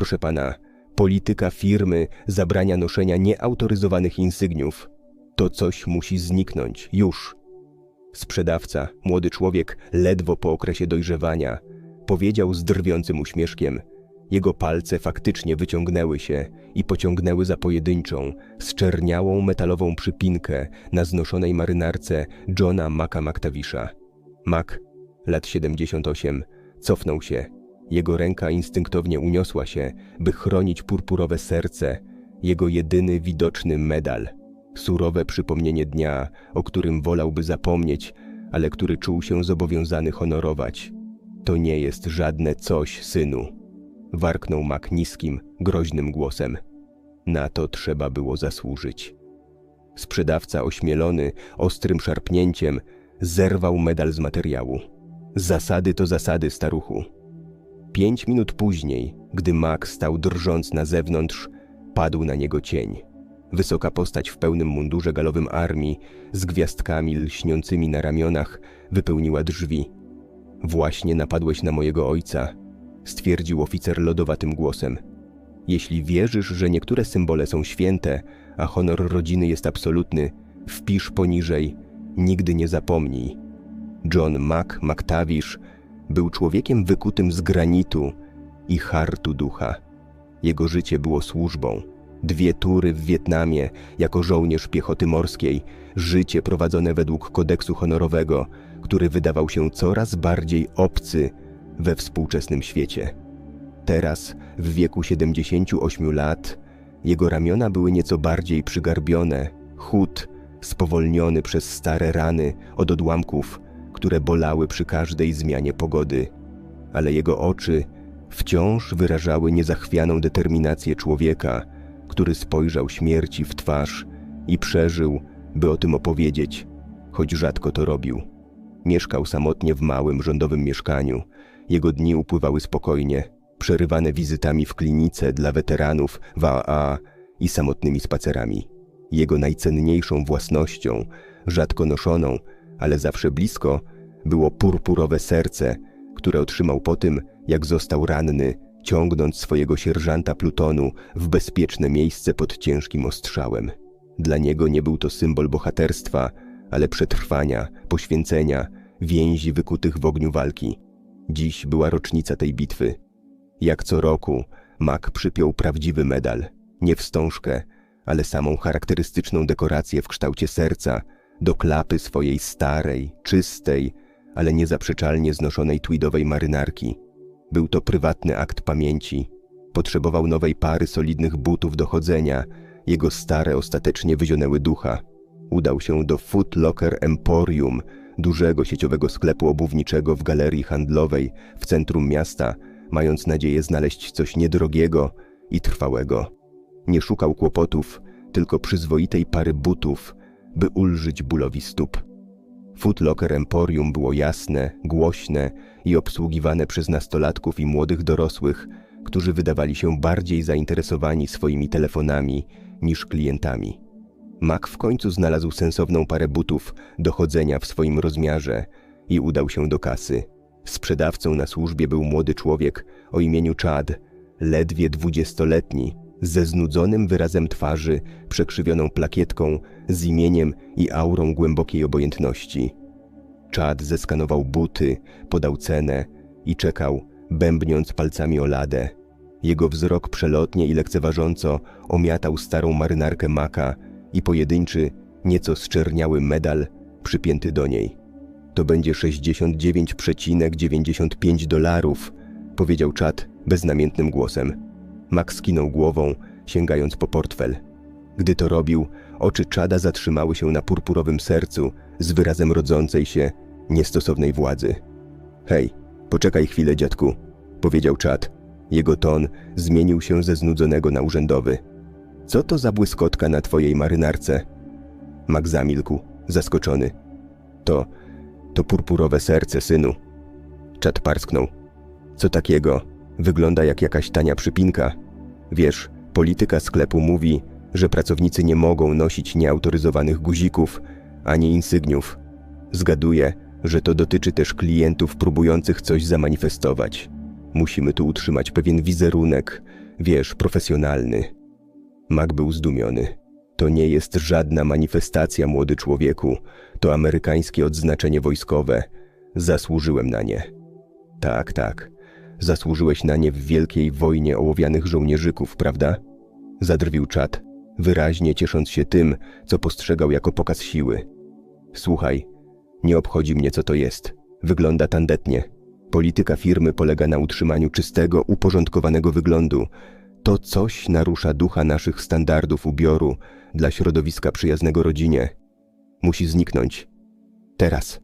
Proszę pana, polityka firmy zabrania noszenia nieautoryzowanych insygniów. To coś musi zniknąć, już. Sprzedawca, młody człowiek, ledwo po okresie dojrzewania, powiedział z drwiącym uśmieszkiem. Jego palce faktycznie wyciągnęły się i pociągnęły za pojedynczą, zczerniałą metalową przypinkę na znoszonej marynarce Johna Maca McTavisha. Mac, lat 78, cofnął się. Jego ręka instynktownie uniosła się, by chronić purpurowe serce, jego jedyny widoczny medal. Surowe przypomnienie dnia, o którym wolałby zapomnieć, ale który czuł się zobowiązany honorować. To nie jest żadne coś, synu. Warknął Mak niskim, groźnym głosem. Na to trzeba było zasłużyć. Sprzedawca ośmielony, ostrym szarpnięciem, zerwał medal z materiału. Zasady to zasady, staruchu. Pięć minut później, gdy Mak stał drżąc na zewnątrz, padł na niego cień. Wysoka postać w pełnym mundurze galowym armii, z gwiazdkami lśniącymi na ramionach, wypełniła drzwi. Właśnie napadłeś na mojego ojca, stwierdził oficer lodowatym głosem. Jeśli wierzysz, że niektóre symbole są święte, a honor rodziny jest absolutny, wpisz poniżej, nigdy nie zapomnij. John Mac McTavish był człowiekiem wykutym z granitu i hartu ducha. Jego życie było służbą. Dwie tury w Wietnamie jako żołnierz piechoty morskiej, życie prowadzone według kodeksu honorowego, który wydawał się coraz bardziej obcy we współczesnym świecie. Teraz, w wieku 78 lat, jego ramiona były nieco bardziej przygarbione, chód, spowolniony przez stare rany od odłamków, które bolały przy każdej zmianie pogody. Ale jego oczy wciąż wyrażały niezachwianą determinację człowieka, który spojrzał śmierci w twarz i przeżył, by o tym opowiedzieć, choć rzadko to robił. Mieszkał samotnie w małym rządowym mieszkaniu. Jego dni upływały spokojnie, przerywane wizytami w klinice dla weteranów w AA i samotnymi spacerami. Jego najcenniejszą własnością, rzadko noszoną, ale zawsze blisko, było purpurowe serce, które otrzymał po tym, jak został ranny, ciągnąc swojego sierżanta plutonu w bezpieczne miejsce pod ciężkim ostrzałem. Dla niego nie był to symbol bohaterstwa, ale przetrwania, poświęcenia, więzi wykutych w ogniu walki. Dziś była rocznica tej bitwy. Jak co roku, Mak przypiął prawdziwy medal, nie wstążkę, ale samą charakterystyczną dekorację w kształcie serca do klapy swojej starej, czystej, ale niezaprzeczalnie znoszonej tweedowej marynarki. Był to prywatny akt pamięci. Potrzebował nowej pary solidnych butów do chodzenia. Jego stare ostatecznie wyzionęły ducha. Udał się do Foot Locker Emporium, dużego sieciowego sklepu obuwniczego w galerii handlowej w centrum miasta, mając nadzieję znaleźć coś niedrogiego i trwałego. Nie szukał kłopotów, tylko przyzwoitej pary butów, by ulżyć bólowi stóp. Foot Locker Emporium było jasne, głośne i obsługiwane przez nastolatków i młodych dorosłych, którzy wydawali się bardziej zainteresowani swoimi telefonami niż klientami. Mac w końcu znalazł sensowną parę butów do chodzenia w swoim rozmiarze i udał się do kasy. Sprzedawcą na służbie był młody człowiek o imieniu Chad, ledwie dwudziestoletni, ze znudzonym wyrazem twarzy, przekrzywioną plakietką, z imieniem i aurą głębokiej obojętności. Chad zeskanował buty, podał cenę i czekał, bębniąc palcami o ladę. Jego wzrok przelotnie i lekceważąco omiatał starą marynarkę maka i pojedynczy, nieco zczerniały medal przypięty do niej. To będzie 69,95 dolarów, powiedział Chad beznamiętnym głosem. Max skinął głową, sięgając po portfel. Gdy to robił, oczy Czada zatrzymały się na purpurowym sercu z wyrazem rodzącej się, niestosownej władzy. Hej, poczekaj chwilę, dziadku, powiedział Czad. Jego ton zmienił się ze znudzonego na urzędowy. Co to za błyskotka na twojej marynarce? Max zamilkł, zaskoczony. To, to purpurowe serce, synu. Czad parsknął. Co takiego? Wygląda jak jakaś tania przypinka. Wiesz, polityka sklepu mówi, że pracownicy nie mogą nosić nieautoryzowanych guzików ani insygniów. Zgaduję, że to dotyczy też klientów próbujących coś zamanifestować. Musimy tu utrzymać pewien wizerunek, Wiesz, profesjonalny. Mac był zdumiony. To nie jest żadna manifestacja, młody człowieku. To amerykańskie odznaczenie wojskowe. Zasłużyłem na nie. Tak, tak. Zasłużyłeś na nie w wielkiej wojnie ołowianych żołnierzyków, prawda? Zadrwił czat, wyraźnie ciesząc się tym, co postrzegał jako pokaz siły. Słuchaj, nie obchodzi mnie, co to jest. Wygląda tandetnie. Polityka firmy polega na utrzymaniu czystego, uporządkowanego wyglądu. To coś narusza ducha naszych standardów ubioru dla środowiska przyjaznego rodzinie. Musi zniknąć. Teraz.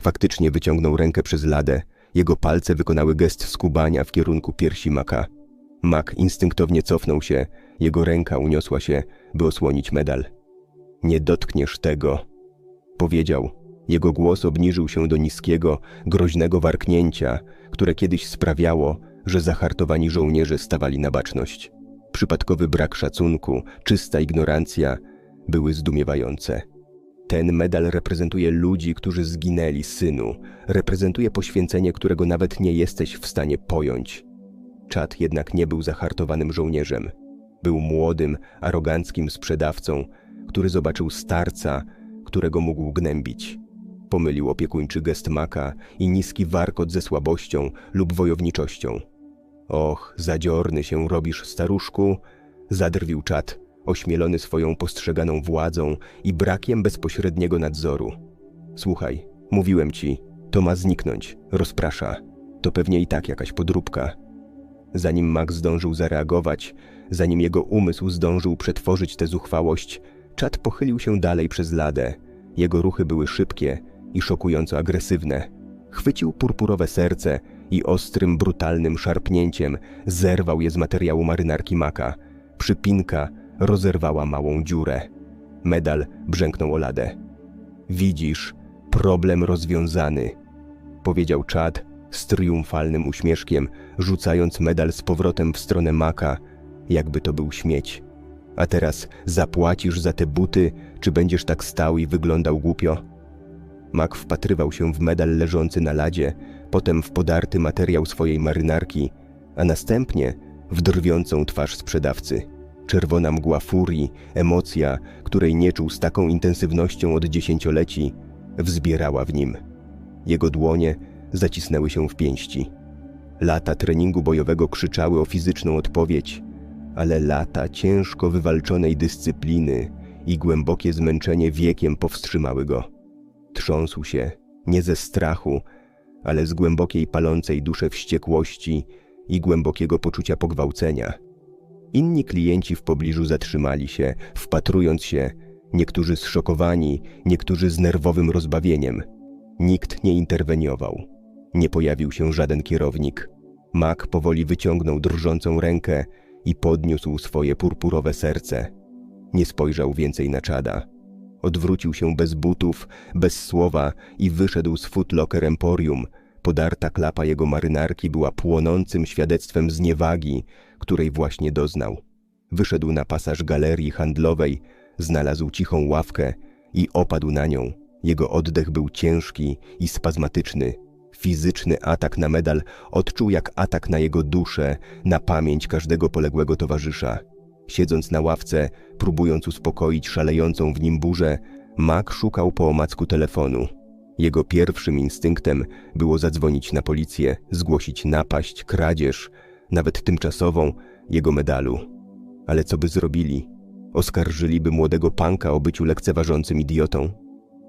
Faktycznie wyciągnął rękę przez ladę. Jego palce wykonały gest skubania w kierunku piersi Maka. Mak instynktownie cofnął się. Jego ręka uniosła się, by osłonić medal. Nie dotkniesz tego, powiedział. Jego głos obniżył się do niskiego, groźnego warknięcia, które kiedyś sprawiało, że zahartowani żołnierze stawali na baczność. Przypadkowy brak szacunku, czysta ignorancja były zdumiewające. Ten medal reprezentuje ludzi, którzy zginęli, synu. Reprezentuje poświęcenie, którego nawet nie jesteś w stanie pojąć. Czad jednak nie był zahartowanym żołnierzem. Był młodym, aroganckim sprzedawcą, który zobaczył starca, którego mógł gnębić. Pomylił opiekuńczy gest maka i niski warkot ze słabością lub wojowniczością. Och, zadziorny się robisz, staruszku, zadrwił czat, ośmielony swoją postrzeganą władzą i brakiem bezpośredniego nadzoru. Słuchaj, mówiłem ci, to ma zniknąć, rozprasza. To pewnie i tak jakaś podróbka. Zanim Max zdążył zareagować, zanim jego umysł zdążył przetworzyć tę zuchwałość, czat pochylił się dalej przez ladę. Jego ruchy były szybkie i szokująco agresywne. Chwycił purpurowe serce i ostrym, brutalnym szarpnięciem zerwał je z materiału marynarki Maka. Przypinka rozerwała małą dziurę. Medal brzęknął o ladę. Widzisz, problem rozwiązany, powiedział Chad z triumfalnym uśmieszkiem, rzucając medal z powrotem w stronę Maka, jakby to był śmieć. A teraz zapłacisz za te buty, czy będziesz tak stał i wyglądał głupio? Mak wpatrywał się w medal leżący na ladzie, potem w podarty materiał swojej marynarki, a następnie w drwiącą twarz sprzedawcy. Czerwona mgła furii, emocja, której nie czuł z taką intensywnością od dziesięcioleci, wzbierała w nim. Jego dłonie zacisnęły się w pięści. Lata treningu bojowego krzyczały o fizyczną odpowiedź, ale lata ciężko wywalczonej dyscypliny i głębokie zmęczenie wiekiem powstrzymały go. Trząsł się, nie ze strachu, ale z głębokiej palącej duszę wściekłości i głębokiego poczucia pogwałcenia. Inni klienci w pobliżu zatrzymali się, wpatrując się, niektórzy zszokowani, niektórzy z nerwowym rozbawieniem. Nikt nie interweniował. Nie pojawił się żaden kierownik. Mak powoli wyciągnął drżącą rękę i podniósł swoje purpurowe serce. Nie spojrzał więcej na czada. Odwrócił się bez butów, bez słowa i wyszedł z Footlocker Emporium. Podarta klapa jego marynarki była płonącym świadectwem zniewagi, której właśnie doznał. Wyszedł na pasaż galerii handlowej, znalazł cichą ławkę i opadł na nią. Jego oddech był ciężki i spazmatyczny. Fizyczny atak na medal odczuł jak atak na jego duszę, na pamięć każdego poległego towarzysza. Siedząc na ławce, próbując uspokoić szalejącą w nim burzę, Mac szukał po omacku telefonu. Jego pierwszym instynktem było zadzwonić na policję, zgłosić napaść, kradzież, nawet tymczasową, jego medalu. Ale co by zrobili? Oskarżyliby młodego panka o byciu lekceważącym idiotą?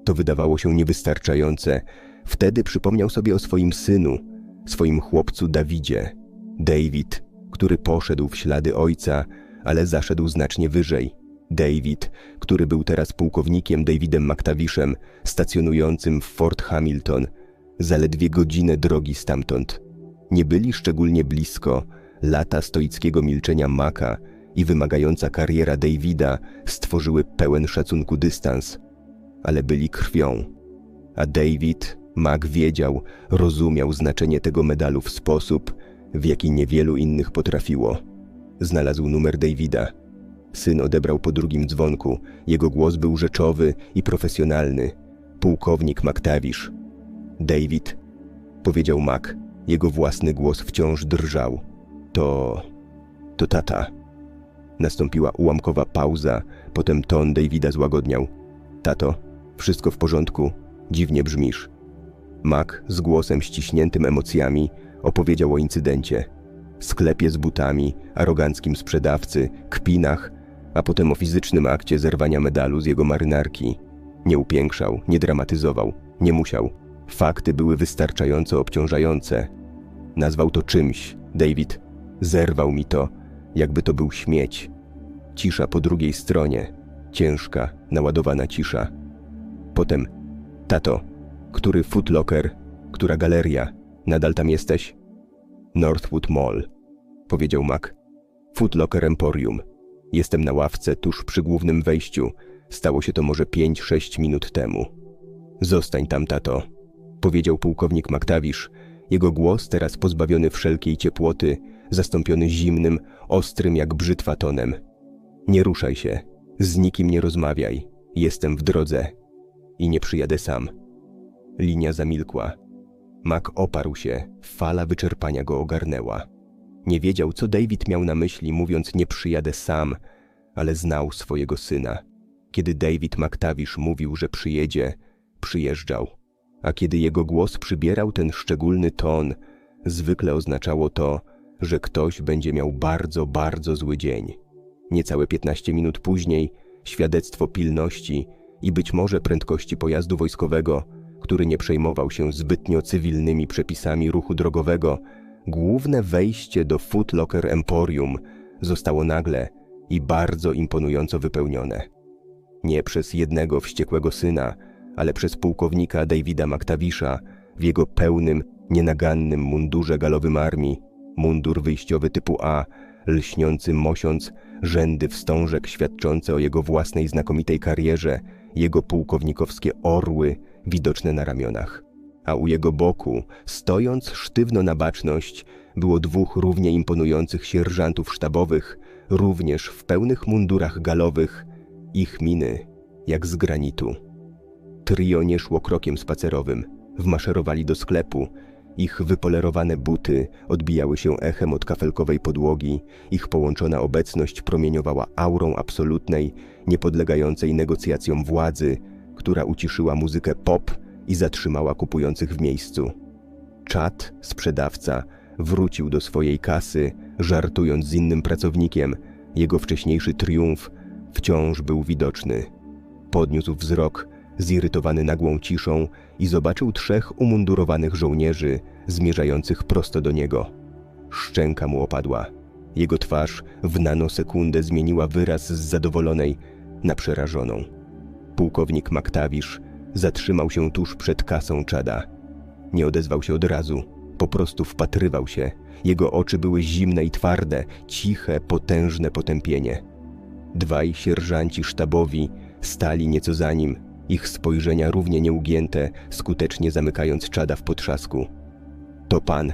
To wydawało się niewystarczające. Wtedy przypomniał sobie o swoim synu, swoim chłopcu Dawidzie. David, który poszedł w ślady ojca, ale zaszedł znacznie wyżej. David, który był teraz pułkownikiem Davidem McTavishem, stacjonującym w Fort Hamilton, zaledwie godzinę drogi stamtąd. Nie byli szczególnie blisko, lata stoickiego milczenia Maka i wymagająca kariera Davida stworzyły pełen szacunku dystans, ale byli krwią. A David, Mac wiedział, rozumiał znaczenie tego medalu w sposób, w jaki niewielu innych potrafiło. Znalazł numer Davida. Syn odebrał po drugim dzwonku. Jego głos był rzeczowy i profesjonalny. Pułkownik McTavish. David, powiedział Mac. Jego własny głos wciąż drżał. To... to tata. Nastąpiła ułamkowa pauza, potem ton Davida złagodniał. Tato, wszystko w porządku, dziwnie brzmisz. Mac z głosem ściśniętym emocjami opowiedział o incydencie. Sklepie z butami, aroganckim sprzedawcy, kpinach, a potem o fizycznym akcie zerwania medalu z jego marynarki. Nie upiększał, nie dramatyzował, nie musiał. Fakty były wystarczająco obciążające. Nazwał to czymś, David. Zerwał mi to, jakby to był śmieć. Cisza po drugiej stronie, ciężka, naładowana cisza. Potem, tato, który footlocker, która galeria, nadal tam jesteś? Northwood Mall, powiedział Mac. Footlocker Emporium. Jestem na ławce tuż przy głównym wejściu. Stało się to może 5-6 minut temu. Zostań tam, tato, powiedział pułkownik Maktawisz. Jego głos, teraz pozbawiony wszelkiej ciepłoty, zastąpiony zimnym, ostrym jak brzytwa tonem. Nie ruszaj się, z nikim nie rozmawiaj, jestem w drodze i nie przyjadę sam. Linia zamilkła. Mak oparł się, fala wyczerpania go ogarnęła. Nie wiedział, co David miał na myśli, mówiąc nie przyjadę sam, ale znał swojego syna. Kiedy David McTavish mówił, że przyjedzie, przyjeżdżał. A kiedy jego głos przybierał ten szczególny ton, zwykle oznaczało to, że ktoś będzie miał bardzo, bardzo zły dzień. Niecałe 15 minut później świadectwo pilności i być może prędkości pojazdu wojskowego, który nie przejmował się zbytnio cywilnymi przepisami ruchu drogowego, główne wejście do Foot Locker Emporium zostało nagle i bardzo imponująco wypełnione. Nie przez jednego wściekłego syna, ale przez pułkownika Davida Maktawisza w jego pełnym, nienagannym mundurze galowym armii, mundur wyjściowy typu A, lśniący mosiąc, rzędy wstążek świadczące o jego własnej znakomitej karierze, jego pułkownikowskie orły widoczne na ramionach. A u jego boku, stojąc sztywno na baczność, było dwóch równie imponujących sierżantów sztabowych, również w pełnych mundurach galowych, ich miny jak z granitu. Trio nie szło krokiem spacerowym, wmaszerowali do sklepu, ich wypolerowane buty odbijały się echem od kafelkowej podłogi, ich połączona obecność promieniowała aurą absolutnej, niepodlegającej negocjacjom władzy, która uciszyła muzykę pop i zatrzymała kupujących w miejscu. Czad, sprzedawca, wrócił do swojej kasy, żartując z innym pracownikiem. Jego wcześniejszy triumf wciąż był widoczny. Podniósł wzrok, zirytowany nagłą ciszą, i zobaczył trzech umundurowanych żołnierzy zmierzających prosto do niego. Szczęka mu opadła. Jego twarz w nanosekundę zmieniła wyraz z zadowolonej na przerażoną. Pułkownik Maktawisz zatrzymał się tuż przed kasą czada. Nie odezwał się od razu, po prostu wpatrywał się. Jego oczy były zimne i twarde, ciche, potężne potępienie. Dwaj sierżanci sztabowi stali nieco za nim, ich spojrzenia równie nieugięte, skutecznie zamykając czada w potrzasku. To pan,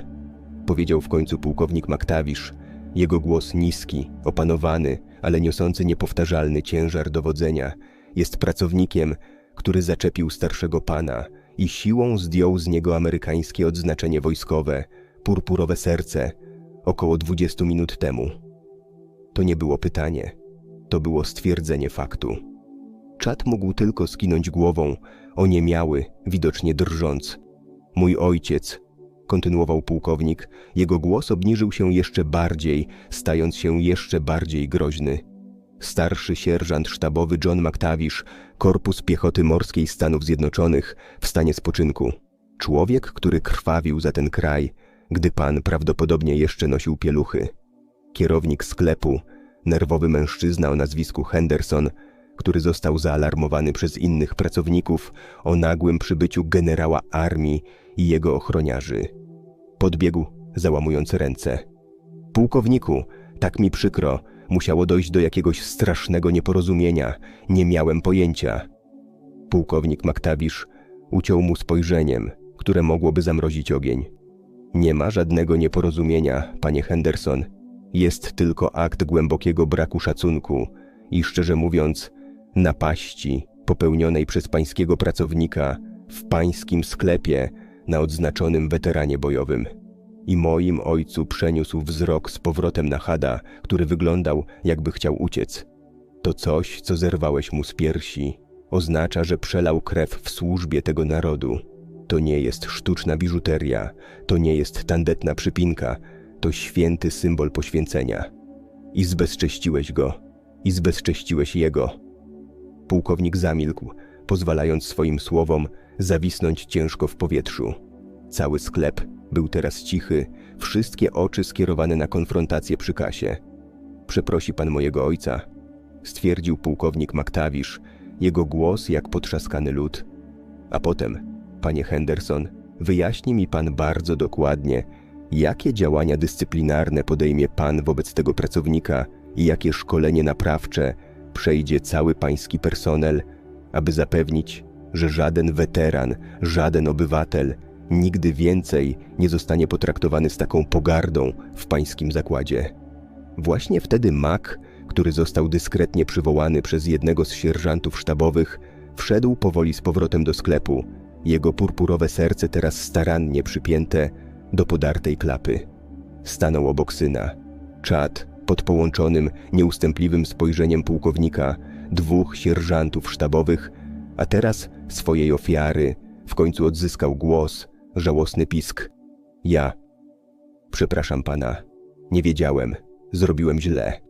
powiedział w końcu pułkownik Maktawisz. Jego głos niski, opanowany, ale niosący niepowtarzalny ciężar dowodzenia. Jest pracownikiem, który zaczepił starszego pana i siłą zdjął z niego amerykańskie odznaczenie wojskowe, purpurowe serce, około 20 minut temu. To nie było pytanie, to było stwierdzenie faktu. Czad mógł tylko skinąć głową, oniemiały, widocznie drżąc. Mój ojciec, kontynuował pułkownik, jego głos obniżył się jeszcze bardziej, stając się jeszcze bardziej groźny. Starszy sierżant sztabowy John McTavish, Korpus Piechoty Morskiej Stanów Zjednoczonych, w stanie spoczynku. Człowiek, który krwawił za ten kraj, gdy pan prawdopodobnie jeszcze nosił pieluchy. Kierownik sklepu, nerwowy mężczyzna o nazwisku Henderson, który został zaalarmowany przez innych pracowników o nagłym przybyciu generała armii i jego ochroniarzy. Podbiegł, załamując ręce. Pułkowniku, tak mi przykro, musiało dojść do jakiegoś strasznego nieporozumienia, nie miałem pojęcia. Pułkownik Maktawisz uciął mu spojrzeniem, które mogłoby zamrozić ogień. Nie ma żadnego nieporozumienia, panie Henderson. Jest tylko akt głębokiego braku szacunku i szczerze mówiąc, napaści popełnionej przez pańskiego pracownika w pańskim sklepie na odznaczonym weteranie bojowym. i moim ojcu przeniósł wzrok z powrotem na Hada, który wyglądał, jakby chciał uciec. To coś, co zerwałeś mu z piersi, oznacza, że przelał krew w służbie tego narodu. To nie jest sztuczna biżuteria, to nie jest tandetna przypinka, to święty symbol poświęcenia. I zbezcześciłeś go, i zbezcześciłeś jego. Pułkownik zamilkł, pozwalając swoim słowom zawisnąć ciężko w powietrzu. Cały sklep był teraz cichy, wszystkie oczy skierowane na konfrontację przy kasie. Przeprosi pan mojego ojca, stwierdził pułkownik Maktawisz, jego głos jak potrzaskany lód. A potem, panie Henderson, wyjaśni mi pan bardzo dokładnie, jakie działania dyscyplinarne podejmie pan wobec tego pracownika i jakie szkolenie naprawcze przejdzie cały pański personel, aby zapewnić, że żaden weteran, żaden obywatel nigdy więcej nie zostanie potraktowany z taką pogardą w pańskim zakładzie. Właśnie wtedy Mak, który został dyskretnie przywołany przez jednego z sierżantów sztabowych, wszedł powoli z powrotem do sklepu, jego purpurowe serce teraz starannie przypięte do podartej klapy. Stanął obok syna. Czad, pod połączonym, nieustępliwym spojrzeniem pułkownika, dwóch sierżantów sztabowych, a teraz swojej ofiary, w końcu odzyskał głos, żałosny pisk. Ja. Przepraszam pana. Nie wiedziałem. Zrobiłem źle.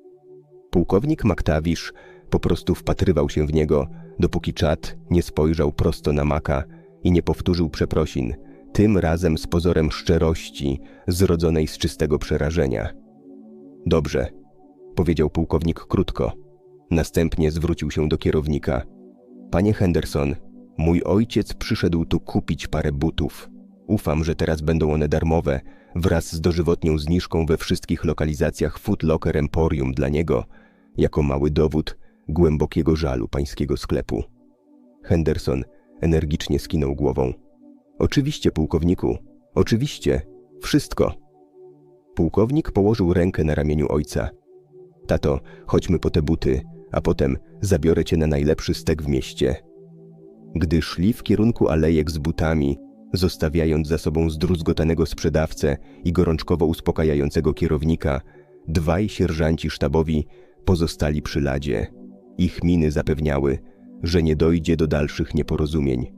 Pułkownik Maktawisz po prostu wpatrywał się w niego, dopóki czat nie spojrzał prosto na Maka i nie powtórzył przeprosin, tym razem z pozorem szczerości, zrodzonej z czystego przerażenia. Dobrze, powiedział pułkownik krótko. Następnie zwrócił się do kierownika. Panie Henderson, mój ojciec przyszedł tu kupić parę butów. Ufam, że teraz będą one darmowe, wraz z dożywotnią zniżką we wszystkich lokalizacjach Foot Locker Emporium dla niego, jako mały dowód głębokiego żalu pańskiego sklepu. Henderson energicznie skinął głową. Oczywiście, pułkowniku, oczywiście, wszystko. Pułkownik położył rękę na ramieniu ojca. Tato, chodźmy po te buty, a potem zabiorę cię na najlepszy stek w mieście. Gdy szli w kierunku alejek z butami, zostawiając za sobą zdruzgotanego sprzedawcę i gorączkowo uspokajającego kierownika, dwaj sierżanci sztabowi pozostali przy ladzie. Ich miny zapewniały, że nie dojdzie do dalszych nieporozumień.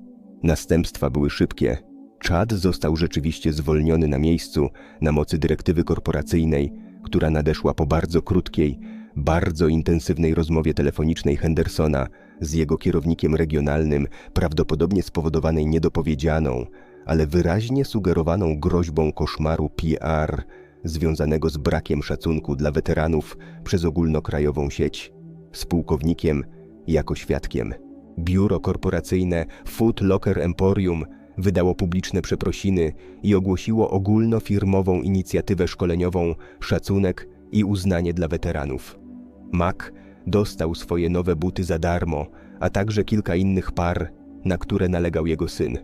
Następstwa były szybkie. Chad został rzeczywiście zwolniony na miejscu na mocy dyrektywy korporacyjnej, która nadeszła po bardzo krótkiej, bardzo intensywnej rozmowie telefonicznej Hendersona z jego kierownikiem regionalnym, prawdopodobnie spowodowanej niedopowiedzianą, ale wyraźnie sugerowaną groźbą koszmaru PR związanego z brakiem szacunku dla weteranów przez ogólnokrajową sieć, z pułkownikiem jako świadkiem. Biuro korporacyjne Food Locker Emporium wydało publiczne przeprosiny i ogłosiło ogólnofirmową inicjatywę szkoleniową Szacunek i uznanie dla weteranów. Mac dostał swoje nowe buty za darmo, a także kilka innych par, na które nalegał jego syn.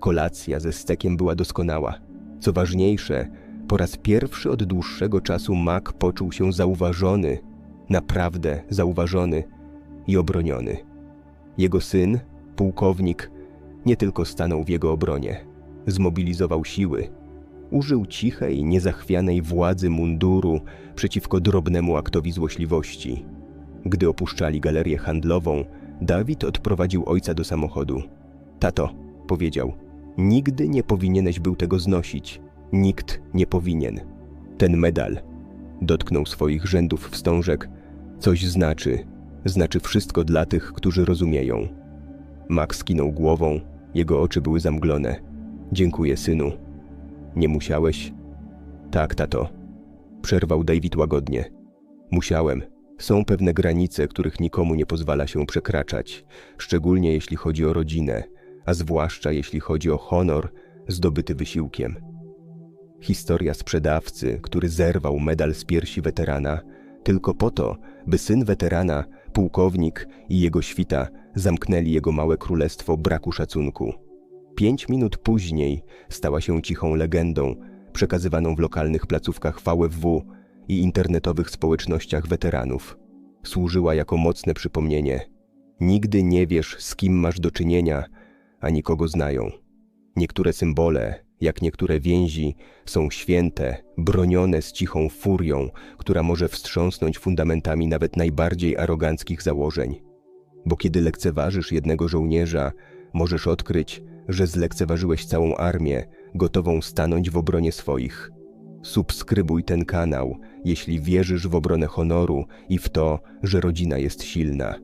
Kolacja ze stekiem była doskonała. Co ważniejsze, po raz pierwszy od dłuższego czasu Mac poczuł się zauważony, naprawdę zauważony i obroniony. Jego syn, pułkownik, nie tylko stanął w jego obronie, zmobilizował siły, użył cichej, niezachwianej władzy munduru przeciwko drobnemu aktowi złośliwości. Gdy opuszczali galerię handlową, Dawid odprowadził ojca do samochodu. Tato, powiedział, nigdy nie powinieneś był tego znosić. Nikt nie powinien. Ten medal, dotknął swoich rzędów wstążek, coś znaczy, znaczy wszystko dla tych, którzy rozumieją. Max skinął głową, jego oczy były zamglone. Dziękuję, synu. Nie musiałeś? Tak, tato. Przerwał David łagodnie. Musiałem. Są pewne granice, których nikomu nie pozwala się przekraczać, szczególnie jeśli chodzi o rodzinę, a zwłaszcza jeśli chodzi o honor zdobyty wysiłkiem. Historia sprzedawcy, który zerwał medal z piersi weterana, tylko po to, by syn weterana, pułkownik i jego świta zamknęli jego małe królestwo braku szacunku. Pięć minut później stała się cichą legendą, przekazywaną w lokalnych placówkach VFW i internetowych społecznościach weteranów. Służyła jako mocne przypomnienie. Nigdy nie wiesz, z kim masz do czynienia, ani kogo znają. Niektóre symbole, jak niektóre więzi są święte, bronione z cichą furią, która może wstrząsnąć fundamentami nawet najbardziej aroganckich założeń. Bo kiedy lekceważysz jednego żołnierza, możesz odkryć, że zlekceważyłeś całą armię, gotową stanąć w obronie swoich. Subskrybuj ten kanał, jeśli wierzysz w obronę honoru i w to, że rodzina jest silna.